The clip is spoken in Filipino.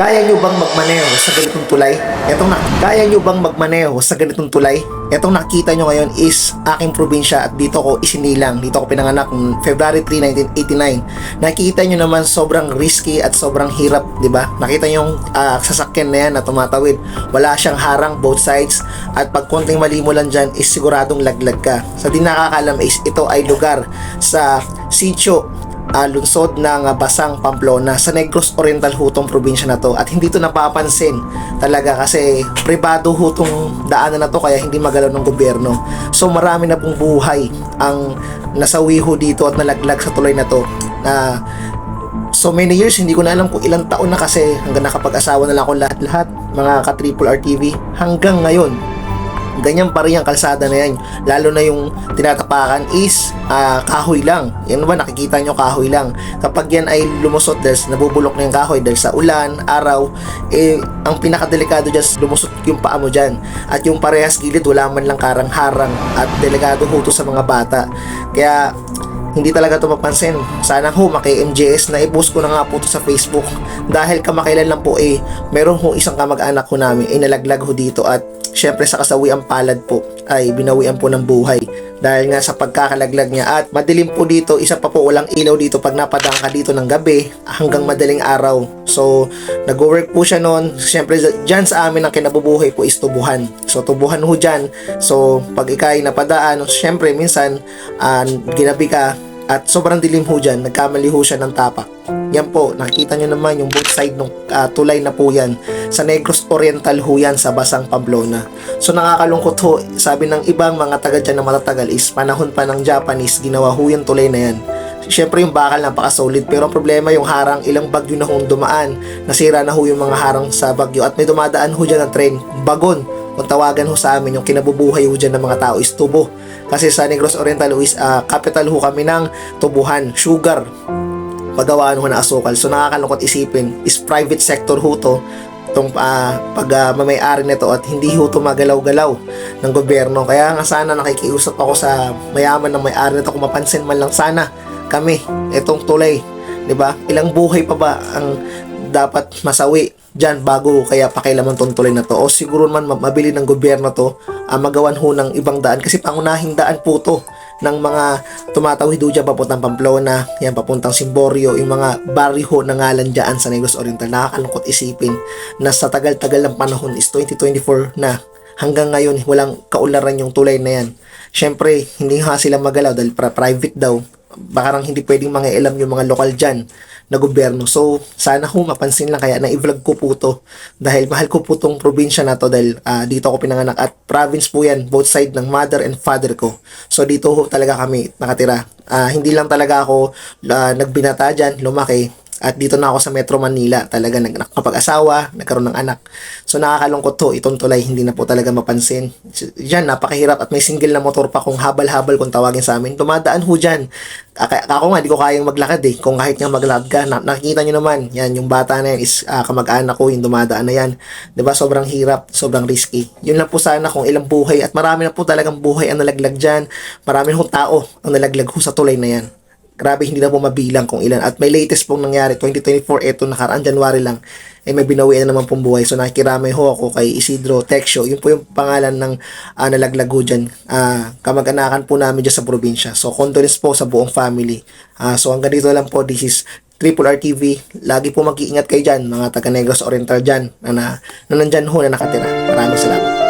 Kaya nyo bang magmaneho sa ganitong tulay? Etong na, kaya nyo bang magmaneho sa ganitong tulay? Etong nakita nyo ngayon is aking probinsya at dito ko isinilang. Dito ko pinanganak noong February 3, 1989. Nakikita nyo naman sobrang risky at sobrang hirap, di ba? Nakita nyo yung ah, sasakyan na yan na tumatawid. Wala siyang harang both sides at pag konting mali mo lang dyan is siguradong laglag ka. Sa di nakakalam is ito ay lugar sa sitio uh, lungsod ng ah, Basang Pamplona. Sa Negros Oriental hutong probinsya na to. At hindi to napapansin talaga kasi pribado hutong daanan na to kaya hindi magalaw ng gobyerno. So marami na pong buhay ang nasawi ho dito at nalaglag sa tulay na to. Na so many years hindi ko na alam kung ilang taon na kasi hanggang nakapag-asawa na lang ako lahat-lahat mga ka Triple R TV hanggang ngayon ganyan pa rin ang kalsada na yan. Lalo na yung tinatapakan is ah, kahoy lang. Yan ba, nakikita nyo kahoy lang. Kapag yan ay lumusot dahil nabubulok na yung kahoy dahil sa ulan, araw, eh, ang pinakadelikado dyan, lumusot yung paa mo dyan. At yung parehas gilid, wala man lang karang-harang at delikado huto sa mga bata. Kaya, hindi talaga ito mapansin. Sana ho, maki-MJS na i-post ko na nga po ito sa Facebook. Dahil kamakailan lang po eh, meron ho isang kamag-anak ko namin ay nalaglag ho dito at syempre sa kasawiang palad po ay binawian po ng buhay. Dahil nga sa pagkakalaglag niya at madilim po dito, isa pa po walang ilaw dito pag napadaan ka dito ng gabi hanggang madaling araw. So, nag-work po siya noon. Syempre, dyan sa amin ang kinabubuhay po is tubuhan. So, tubuhan ho dyan. So, pag ikay napadaan, syempre, minsan, ah, ginabi ka, at sobrang dilim ho dyan, nagkamali ho siya ng tapak. Yan po, nakikita nyo naman yung both side ng ah, tulay na po yan. Sa Negros Oriental ho yan sa Basang Pamplona. So nakakalungkot ho, sabi ng ibang mga taga dyan na matatagal is panahon pa ng Japanese, ginawa ho yung tulay na yan. Siyempre yung bakal napaka-solid pero ang problema yung harang ilang bagyo na hong dumaan. Nasira na ho yung mga harang sa bagyo at may dumadaan ho dyan ng train. Bagon, kung tawagan ho sa amin yung kinabubuhay ho dyan ng mga tao is tubo. Kasi sa Negros Oriental is ah, capital ho kami ng tubuhan, sugar, pagawaan ho na asukal. So nakakalungkot isipin, is private sector ho to itong ah, pag ah, mamayari nito at hindi ho to magalaw-galaw ng gobyerno. Kaya nga sana nakikiusap ako sa mayaman ng may-ari nito kung mapansin man lang sana kami itong tulay, 'di ba? Ilang buhay pa ba ang dapat masawi dyan bago kaya pakilaman tong tulay na to o siguro man ma- mabili ng gobyerno to ah, magawan ho ng ibang daan kasi pangunahing daan po to ng mga tumatawid dyan papuntang Pamplona, yan papuntang Simborio, yung mga baryo na ngalan dyan sa Negros Oriental. Nakakalungkot isipin na sa tagal-tagal ng panahon is 2024 na hanggang ngayon walang kaularan yung tulay na yan. Siyempre, hindi nga sila magalaw dahil private daw. Baka rang hindi pwedeng mga ilam yung mga lokal dyan na gobyerno. So, sana ho mapansin lang kaya na-vlog ko po to dahil mahal ko po tong probinsya na to dahil ah, dito ako pinanganak at province po yan, both side ng mother and father ko. So, dito ho talaga kami nakatira. Ah, hindi lang talaga ako ah, nagbinata dyan, lumaki. At dito na ako sa Metro Manila, talaga nakapag-asawa, nagkaroon ng anak. So nakakalungkot to, itong tulay, hindi na po talaga mapansin. Diyan, napakahirap at may single na motor pa kung habal-habal kung tawagin sa amin. Tumadaan ho dyan. Ako nga, di ko kayang maglakad eh. Kung kahit nga maglakad ka, na, nakikita nyo naman, yan, yung bata na yan is ah, kamag-anak ko, yung dumadaan na yan. ba Sobrang hirap, sobrang risky. Yun lang po sana kung ilang buhay at marami na po talagang buhay ang nalaglag dyan. Marami hong tao ang nalaglag ho sa tulay na yan. Grabe, hindi na po mabilang kung ilan. At may latest pong nangyari, 2024, eto nakaraan January lang, eh may binawian na naman pong buhay. So nakikiramay ho ako kay Isidro Texio. Yun po yung pangalan ng ah, nalaglag dyan. Ah, kamag-anakan po namin dyan sa probinsya. So condolence po sa buong family. Ah, so hanggang dito lang po, this is Triple R TV. Lagi po mag-iingat kayo dyan, mga taga Negros Oriental dyan, na, na, na nandyan ho na nakatira. Maraming salamat.